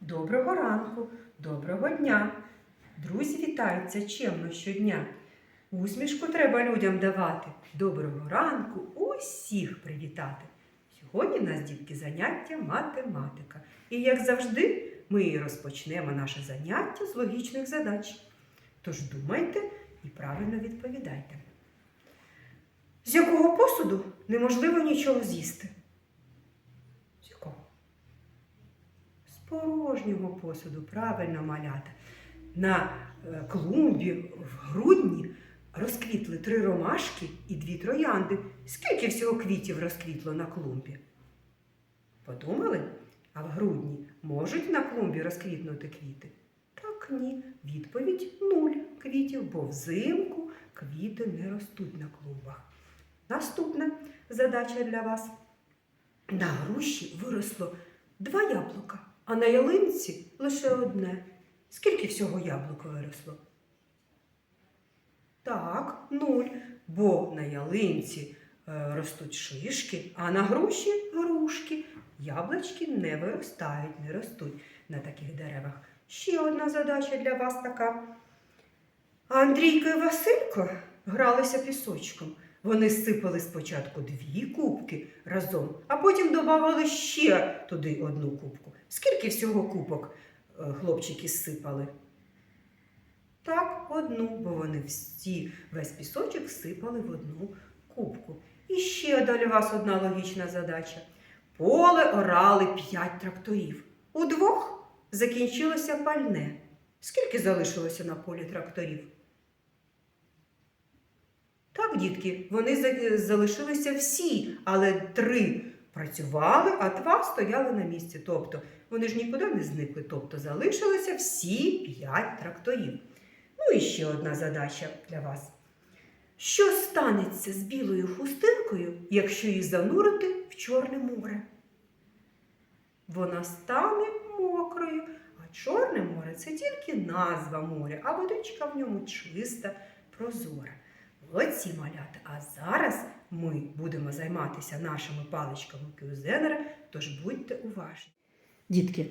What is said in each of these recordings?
Доброго ранку, доброго дня. Друзі вітаються чемно щодня. Усмішку треба людям давати. Доброго ранку усіх привітати. Сьогодні в нас, дітки, заняття математика. І, як завжди, ми розпочнемо наше заняття з логічних задач. Тож думайте і правильно відповідайте. З якого посуду неможливо нічого з'їсти? З якого? З порожнього посуду, правильно малята. На е, клумбі в грудні розквітли три ромашки і дві троянди. Скільки всього квітів розквітло на клумбі? Подумали? А в грудні можуть на клумбі розквітнути квіти? Так ні. Відповідь нуль квітів, бо взимку квіти не ростуть на клумбах. Наступна задача для вас. На груші виросло два яблука, а на ялинці лише одне. Скільки всього яблук виросло? Так, нуль. Бо на ялинці е, ростуть шишки, а на груші грушки. Яблучки не виростають, не ростуть на таких деревах. Ще одна задача для вас така. Андрійко і Василько гралися пісочком. Вони сипали спочатку дві кубки разом, а потім додавали ще туди одну кубку. Скільки всього кубок е, хлопчики сипали? Так, одну, бо вони всі весь пісочок сипали в одну кубку. І ще для вас одна логічна задача. Поле орали п'ять тракторів. У двох закінчилося пальне. Скільки залишилося на полі тракторів? Так, дітки, вони залишилися всі, але три працювали, а два стояли на місці. Тобто вони ж нікуди не зникли. Тобто залишилося всі п'ять тракторів. Ну і ще одна задача для вас. Що станеться з білою хустинкою, якщо її занурити в Чорне море? Вона стане мокрою, а Чорне море це тільки назва моря, а водичка в ньому чиста, прозора. Молодці малята. А зараз ми будемо займатися нашими паличками Кюзенера, тож будьте уважні. Дітки,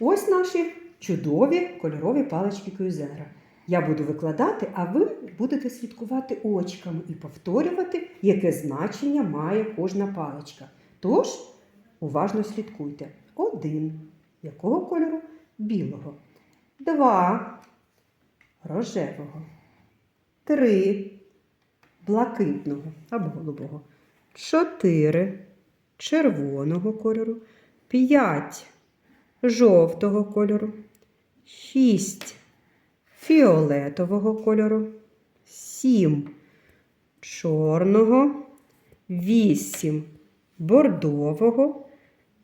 ось наші чудові кольорові палички Кюзенера. Я буду викладати, а ви будете слідкувати очками і повторювати, яке значення має кожна паличка. Тож, уважно слідкуйте. Один. Якого кольору? Білого. Два. Рожевого. Три. Блакитного або голубого. Чотири. Червоного кольору. П'ять. Жовтого кольору. Шість фіолетового кольору, сім чорного, вісім бордового,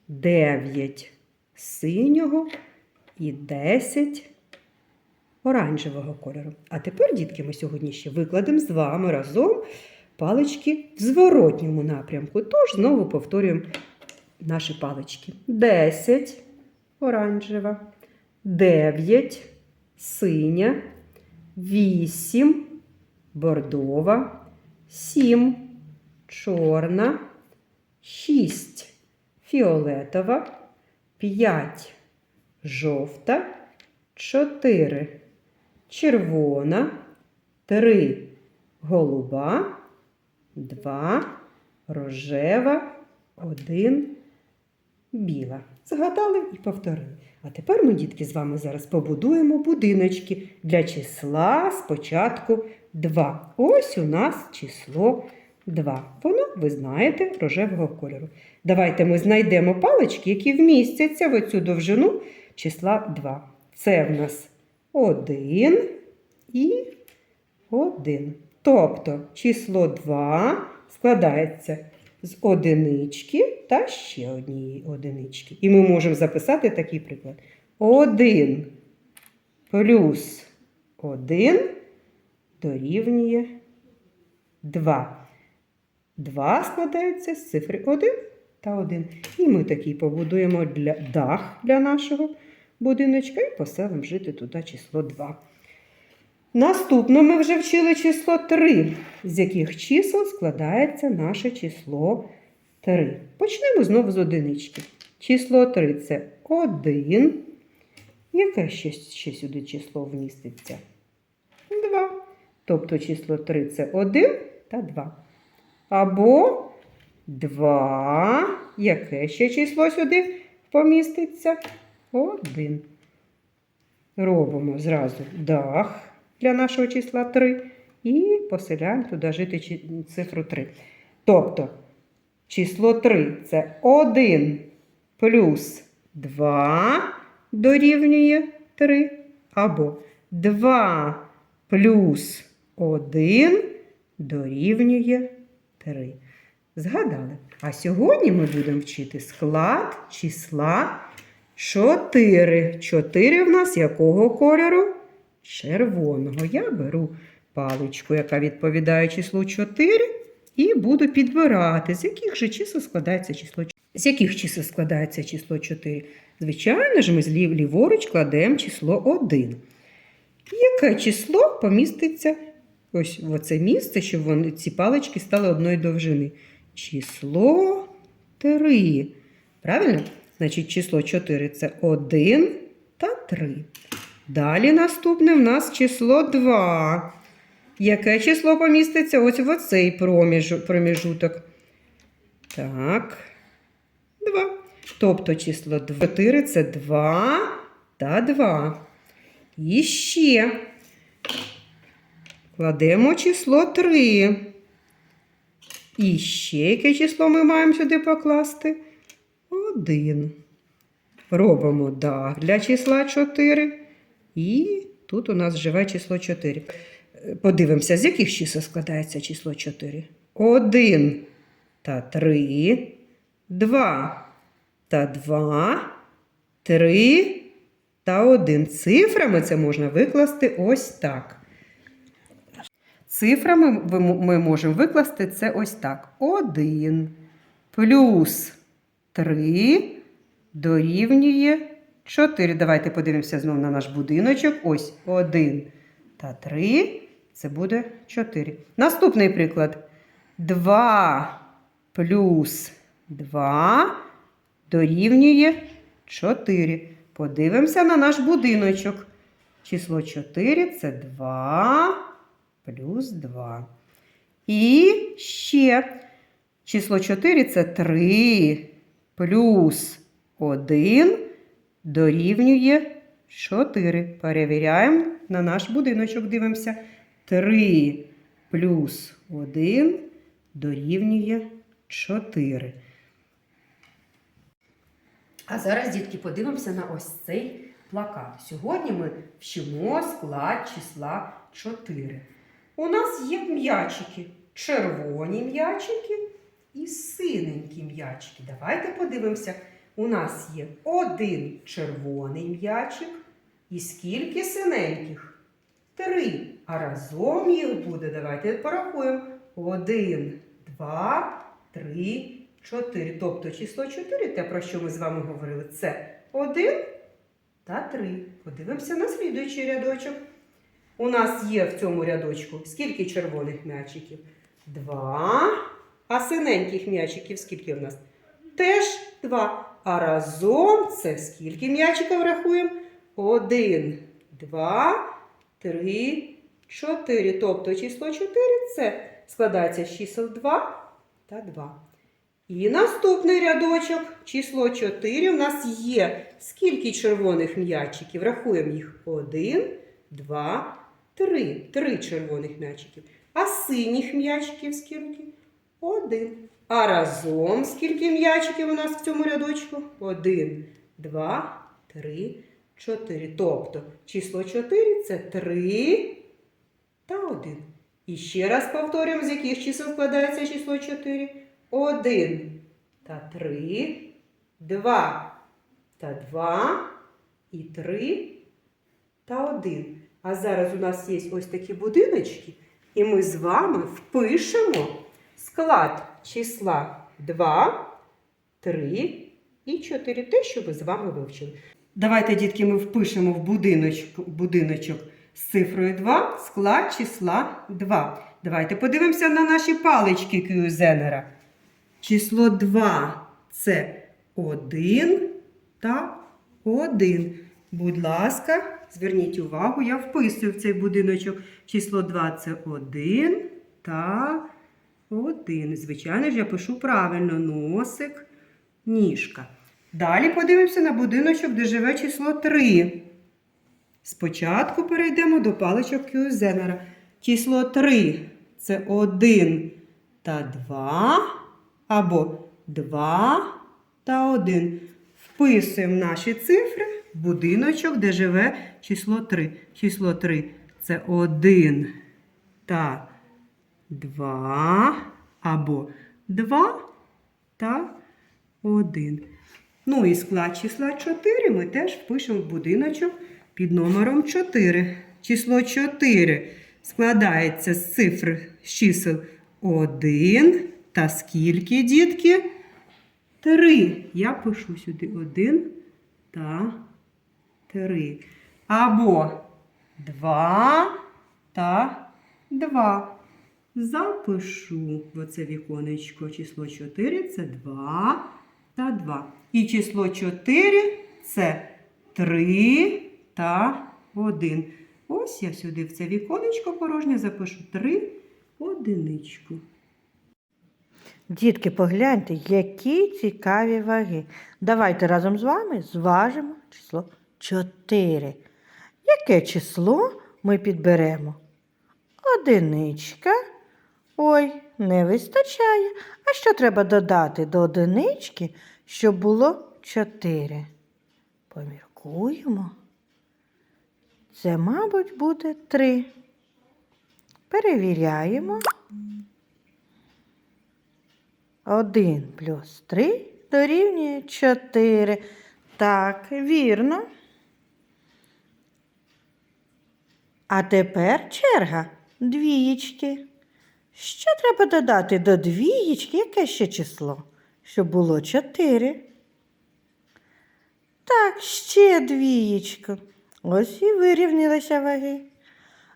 дев'ять синього і десять оранжевого кольору. А тепер, дітки, ми сьогодні ще викладемо з вами разом палички в зворотньому напрямку. Тож знову повторюємо наші палички. Десять оранжева, дев'ять синя, вісім, бордова, сім, чорна, шість, фіолетова, п'ять, жовта, чотири, червона, три, голуба, два, рожева, один, біла. Згадали і повторили. А тепер ми, дітки, з вами зараз побудуємо будиночки для числа спочатку 2. Ось у нас число 2. Воно, ви знаєте, рожевого кольору. Давайте ми знайдемо палички, які вмістяться в цю довжину числа 2. Це в нас 1 і 1. Тобто число 2 складається з одинички та ще однієї одинички. І ми можемо записати такий приклад. 1 плюс 1 дорівнює 2. 2 складається з цифри 1 та 1. І ми такий побудуємо для дах для нашого будиночка і поселимо жити туди число 2. Наступно ми вже вчили число 3, з яких чисел складається наше число 3. Почнемо знову з одинички. Число 3 це 1, Яке ще, ще сюди число вміститься? 2. Тобто число 3 це 1 та 2. Або 2. Яке ще число сюди поміститься? 1. Робимо зразу дах для нашого числа 3 і поселяємо туди жити цифру 3. Тобто число 3 це 1 плюс 2 дорівнює 3. Або 2 плюс 1 дорівнює 3. Згадали? А сьогодні ми будемо вчити склад числа 4. 4 в нас якого кольору? Червоного. Я беру паличку, яка відповідає числу 4, і буду підбирати, з яких же чисел складається число 4. З яких чисел складається число 4? Звичайно ж, ми злів ліворуч кладемо число 1. Яке число поміститься ось в оце місце, щоб вони, ці палички стали одної довжини? Число 3. Правильно? Значить, число 4 це 1 та 3. Далі наступне в нас число 2. Яке число поміститься ось в оцей проміжуток? Так. 2. Тобто число 4 це 2 та 2. І ще кладемо число 3. І ще яке число ми маємо сюди покласти? 1. Робимо дах для числа 4. І тут у нас живе число 4. Е, Подивимося, з яких чисел складається число 4. 1 та 3, 2 та 2, 3 та 1. Цифрами це можна викласти ось так. Цифрами ми можемо викласти це ось так. 1 плюс 3 дорівнює 4. Давайте подивимося знову на наш будиночок. Ось 1 та 3. Це буде 4. Наступний приклад. 2 плюс 2 дорівнює 4. Подивимося на наш будиночок. Число 4 це 2 плюс 2. І ще число 4 це 3 плюс 1 дорівнює 4. Перевіряємо на наш будиночок. Дивимося. 3 плюс 1 дорівнює 4. А зараз, дітки, подивимося на ось цей плакат. Сьогодні ми вчимо склад числа 4. У нас є м'ячики, червоні м'ячики і синенькі м'ячики. Давайте подивимося. У нас є один червоний м'ячик і скільки синеньких? Три. А разом їх буде. Давайте порахуємо. Один, два, три, чотири. Тобто число 4, те, про що ми з вами говорили, це 1 та 3. Подивимося на слідуючий рядочок. У нас є в цьому рядочку скільки червоних м'ячиків? Два. А синеньких м'ячиків скільки в нас? Теж два. А разом це скільки м'ячиків рахуємо? Один, два, три, чотири. Тобто число 4 це складається з чисел 2 та 2. І наступний рядочок, число 4, у нас є скільки червоних м'ячиків? Рахуємо їх. 1, 2, 3. Три червоних м'ячиків. А синіх м'ячиків скільки? Один. А разом скільки м'ячиків у нас в цьому рядочку? Один, два, три, чотири. Тобто число 4 це 3 та 1. І ще раз повторюємо, з яких чисел складається число 4. 1 та 3, 2 та 2 і 3 та 1. А зараз у нас є ось такі будиночки, і ми з вами впишемо склад числа 2, 3 і 4. Те, що ми з вами вивчили. Давайте, дітки, ми впишемо в будиночок, будиночок з цифрою 2 склад числа 2. Давайте подивимося на наші палички Кюзенера. Число 2 це 1 та 1. Будь ласка, зверніть увагу, я вписую в цей будиночок число 2 це 1 та 1. Звичайно ж, я пишу правильно носик, ніжка. Далі подивимося на будиночок, де живе число 3. Спочатку перейдемо до паличок Кюзенера. Число 3 це 1 та 2 або 2 та 1. Вписуємо наші цифри в будиночок, де живе число 3. Число 3 це 1 та 2 або 2 та 1. Ну і склад числа 4 ми теж впишемо в будиночок під номером 4. Число 4 складається з цифр з чисел 1 та скільки, дітки? 3. Я пишу сюди 1 та 3. Або 2 та 2. Запишу в оце віконечко число 4 це 2 та 2. І число 4 це 3 та 1. Ось я сюди в це віконечко порожнє запишу 3 одиничку. Дітки, погляньте, які цікаві ваги. Давайте разом з вами зважимо число 4. Яке число ми підберемо? Одиничка. Ой, не вистачає. А що треба додати до одинички, щоб було 4? Поміркуємо. Це, мабуть, буде 3. Перевіряємо. 1 плюс 3 дорівнює 4. Так, вірно. А тепер черга двієчки. Що треба додати до двієчки? Яке ще число? Щоб було 4. Так, ще двієчко. Ось і вирівнялися ваги.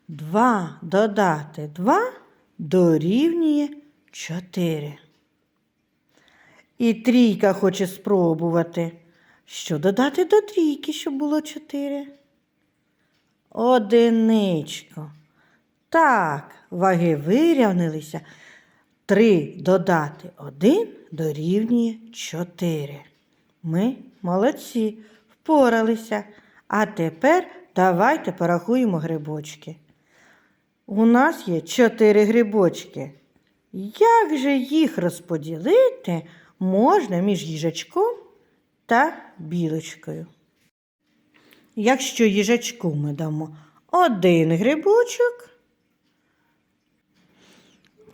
2 додати 2 дорівнює 4. І трійка хоче спробувати. Що додати до трійки, щоб було чотири? Одиничко. Так, ваги вирівнялися. Три додати один дорівнює чотири. Ми молодці, впоралися. А тепер давайте порахуємо грибочки. У нас є чотири грибочки. Як же їх розподілити можна між їжачком та білочкою? Якщо їжачку ми дамо один грибочок,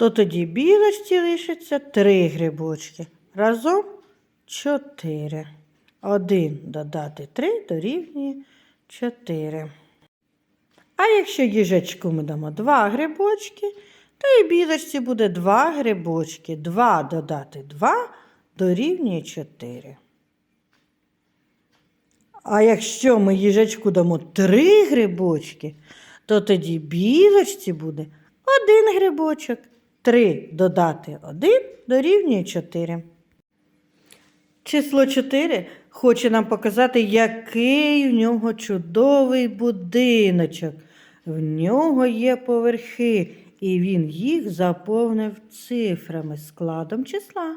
то тоді білочці лишиться три грибочки. Разом чотири. Один додати три дорівнює чотири. А якщо їжачку ми дамо два грибочки, то і білочці буде два грибочки. Два додати два дорівнює чотири. А якщо ми їжачку дамо три грибочки, то тоді білочці буде один грибочок. Три додати один дорівнює чотири. Число 4 хоче нам показати, який в нього чудовий будиночок. В нього є поверхи, і він їх заповнив цифрами складом числа.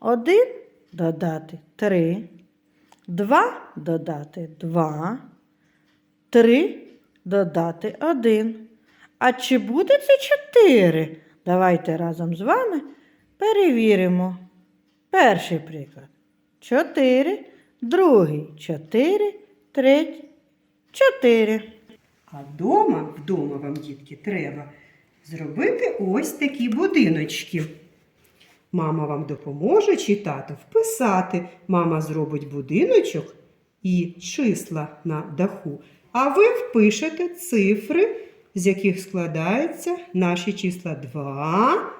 Один додати 3, 2 додати 2, 3 додати 1. А чи буде це 4? Давайте разом з вами перевіримо. Перший приклад. 4, другий 4, третій 4. А вдома, вдома вам, дітки, треба зробити ось такі будиночки. Мама вам допоможе чи тато вписати. Мама зробить будиночок і числа на даху. А ви впишете цифри, з яких складаються наші числа 2,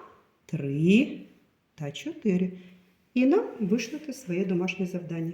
3 та 4. І нам вишлете своє домашнє завдання.